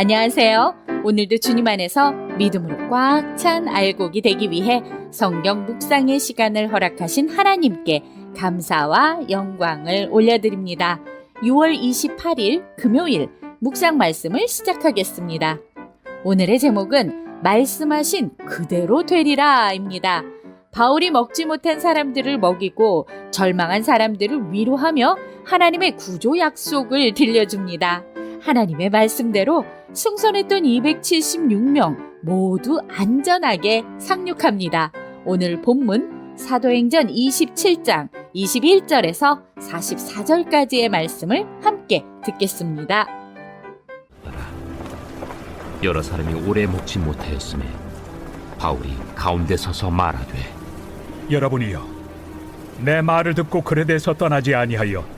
안녕하세요. 오늘도 주님 안에서 믿음으로 꽉 찬 알곡이 되기 위해 성경 묵상의 시간을 허락하신 하나님께 감사와 영광을 올려드립니다. 6월 28일 금요일 묵상 말씀을 시작하겠습니다. 오늘의 제목은 말씀하신 그대로 되리라입니다. 바울이 먹지 못한 사람들을 먹이고 절망한 사람들을 위로하며 하나님의 구조 약속을 들려줍니다. 하나님의 말씀대로 승선했던 276명 모두 안전하게 상륙합니다. 오늘 본문 사도행전 27장 21절에서 44절까지의 말씀을 함께 듣겠습니다. 여러 사람이 오래 먹지 못하였음에 바울이 가운데 서서 말하되 여러분이여 내 말을 듣고 그레데서 떠나지 아니하여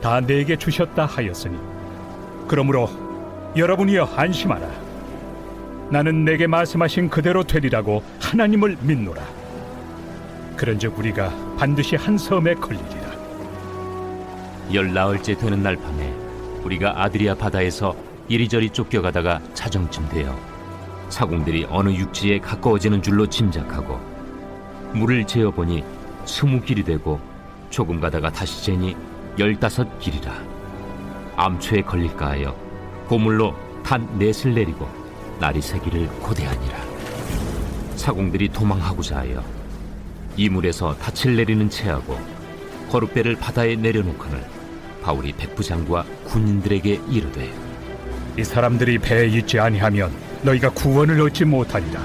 다 내게 주셨다 하였으니. 그러므로 여러분이여 안심하라. 나는 내게 말씀하신 그대로 되리라고 하나님을 믿노라. 그런즉 우리가 반드시 한 섬에 걸리리라. 열나흘째 되는 날 밤에 우리가 아드리아 바다에서 이리저리 쫓겨가다가 자정쯤 되어 사공들이 어느 육지에 가까워지는 줄로 짐작하고 물을 재어보니 스무 길이 되고 조금 가다가 다시 재니 열다섯 길이라. 암초에 걸릴까 하여 고물로 단 넷을 내리고 날이 새기를 고대하니라. 사공들이 도망하고자 하여 이물에서 닻을 내리는 채하고 거룩배를 바다에 내려놓거늘 바울이 백부장과 군인들에게 이르되 이 사람들이 배에 있지 아니하면 너희가 구원을 얻지 못하리라.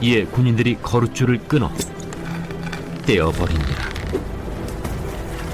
이에 군인들이 거룻줄을 끊어 떼어버리니라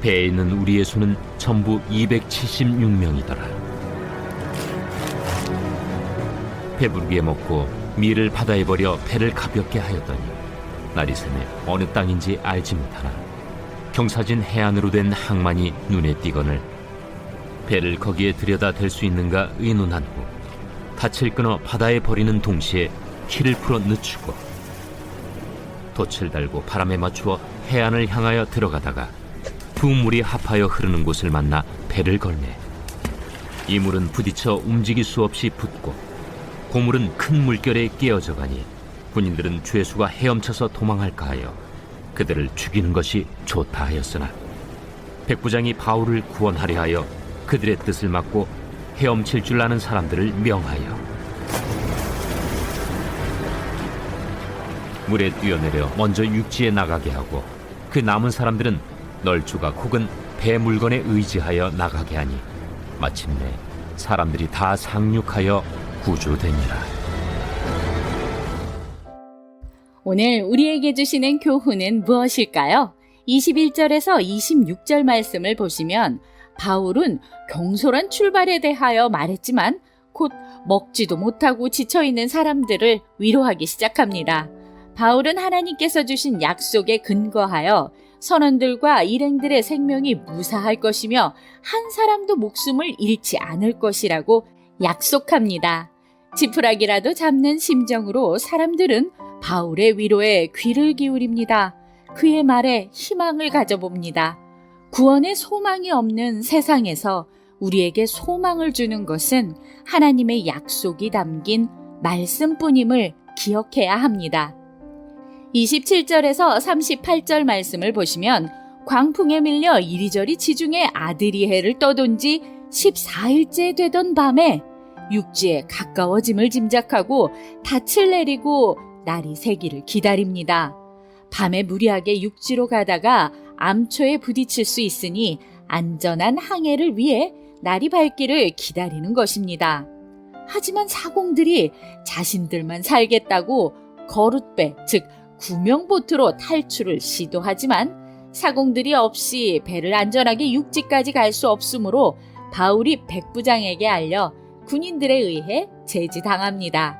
배에 있는 우리의 수는 전부 276명이더라. 배부르게 먹고 밀을 바다에 버려 배를 가볍게 하였더니 날이 새매 어느 땅인지 알지 못하나 경사진 해안으로 된 항만이 눈에 띄거늘 배를 거기에 들여다 댈 수 있는가 의논한 후 닻을 끊어 바다에 버리는 동시에 키를 풀어 늦추고 돛을 달고 바람에 맞추어 해안을 향하여 들어가다가 두 물이 합하여 흐르는 곳을 만나 배를 걸매 이 물은 부딪혀 움직일 수 없이 붙고 고물은 큰 물결에 깨어져 가니 군인들은 죄수가 헤엄쳐서 도망할까 하여 그들을 죽이는 것이 좋다 하였으나 백부장이 바울을 구원하려 하여 그들의 뜻을 막고 헤엄칠 줄 아는 사람들을 명하여 물에 뛰어내려 먼저 육지에 나가게 하고 그 남은 사람들은 널조각 혹은 배 물건에 의지하여 나가게 하니 마침내 사람들이 다 상륙하여 구조되니라. 오늘 우리에게 주시는 교훈은 무엇일까요? 21절에서 26절 말씀을 보시면 바울은 경솔한 출발에 대하여 말했지만 곧 먹지도 못하고 지쳐 있는 사람들을 위로하기 시작합니다. 바울은 하나님께서 주신 약속에 근거하여 선원들과 일행들의 생명이 무사할 것이며 한 사람도 목숨을 잃지 않을 것이라고 약속합니다. 지푸라기라도 잡는 심정으로 사람들은 바울의 위로에 귀를 기울입니다. 그의 말에 희망을 가져봅니다. 구원의 소망이 없는 세상에서 우리에게 소망을 주는 것은 하나님의 약속이 담긴 말씀뿐임을 기억해야 합니다. 27절에서 38절 말씀을 보시면 광풍에 밀려 이리저리 지중해 아드리해를 떠돈 지 14일째 되던 밤에 육지에 가까워짐을 짐작하고 닻을 내리고 날이 새기를 기다립니다. 밤에 무리하게 육지로 가다가 암초에 부딪힐 수 있으니 안전한 항해를 위해 날이 밝기를 기다리는 것입니다. 하지만 사공들이 자신들만 살겠다고 거룻배, 즉 구명보트로 탈출을 시도하지만 사공들이 없이 배를 안전하게 육지까지 갈 수 없으므로 바울이 백부장에게 알려 군인들에 의해 제지당합니다.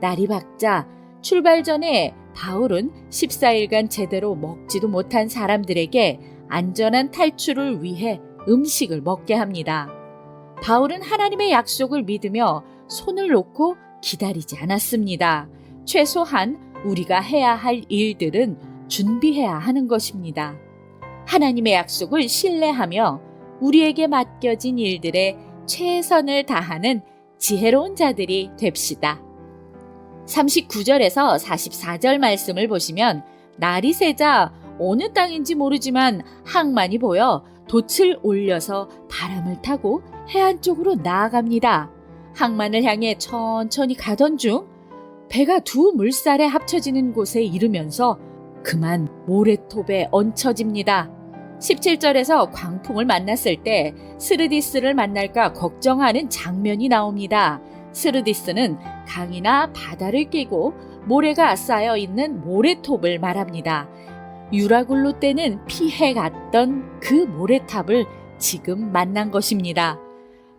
날이 밝자 출발 전에 바울은 14일간 제대로 먹지도 못한 사람들에게 안전한 탈출을 위해 음식을 먹게 합니다. 바울은 하나님의 약속을 믿으며 손을 놓고 기다리지 않았습니다. 최소한 우리가 해야 할 일들은 준비해야 하는 것입니다. 하나님의 약속을 신뢰하며 우리에게 맡겨진 일들에 최선을 다하는 지혜로운 자들이 됩시다. 39절에서 44절 말씀을 보시면 날이 새자 어느 땅인지 모르지만 항만이 보여 돛을 올려서 바람을 타고 해안 쪽으로 나아갑니다. 항만을 향해 천천히 가던 중 배가 두 물살에 합쳐지는 곳에 이르면서 그만 모래톱에 얹혀집니다. 17절에서 광풍을 만났을 때 스르디스를 만날까 걱정하는 장면이 나옵니다. 스르디스는 강이나 바다를 끼고 모래가 쌓여 있는 모래톱을 말합니다. 유라굴로 때는 피해 갔던 그 모래탑을 지금 만난 것입니다.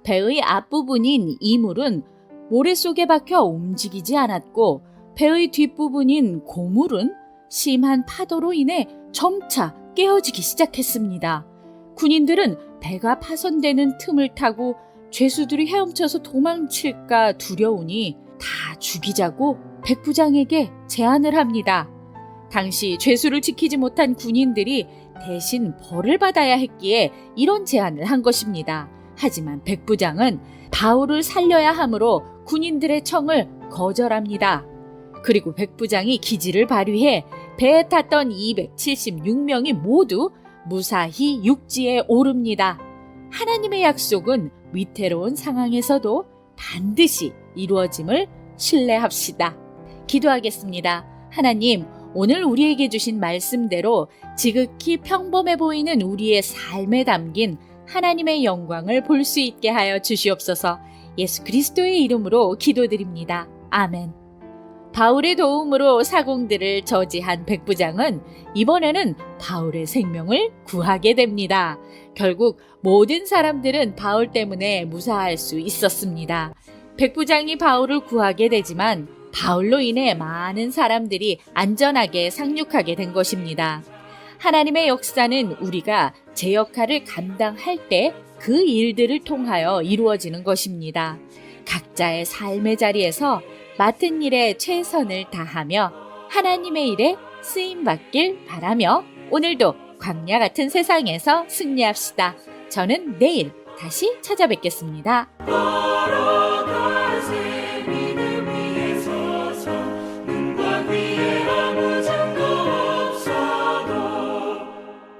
배의 앞부분인 이물은 모래 속에 박혀 움직이지 않았고 배의 뒷부분인 고물은 심한 파도로 인해 점차 깨어지기 시작했습니다. 군인들은 배가 파손되는 틈을 타고 죄수들이 헤엄쳐서 도망칠까 두려우니 다 죽이자고 백부장에게 제안을 합니다. 당시 죄수를 지키지 못한 군인들이 대신 벌을 받아야 했기에 이런 제안을 한 것입니다. 하지만 백부장은 바울을 살려야 하므로 군인들의 청을 거절합니다. 그리고 백부장이 기지를 발휘해 배에 탔던 276명이 모두 무사히 육지에 오릅니다. 하나님의 약속은 위태로운 상황에서도 반드시 이루어짐을 신뢰합시다. 기도하겠습니다. 하나님, 오늘 우리에게 주신 말씀대로 지극히 평범해 보이는 우리의 삶에 담긴 하나님의 영광을 볼 수 있게 하여 주시옵소서 예수 그리스도의 이름으로 기도드립니다. 아멘. 바울의 도움으로 사공들을 저지한 백부장은 이번에는 바울의 생명을 구하게 됩니다. 결국 모든 사람들은 바울 때문에 무사할 수 있었습니다. 백부장이 바울을 구하게 되지만 바울로 인해 많은 사람들이 안전하게 상륙하게 된 것입니다. 하나님의 역사는 우리가 제 역할을 감당할 때 그 일들을 통하여 이루어지는 것입니다. 각자의 삶의 자리에서 맡은 일에 최선을 다하며 하나님의 일에 쓰임 받길 바라며 오늘도 광야 같은 세상에서 승리합시다. 저는 내일 다시 찾아뵙겠습니다.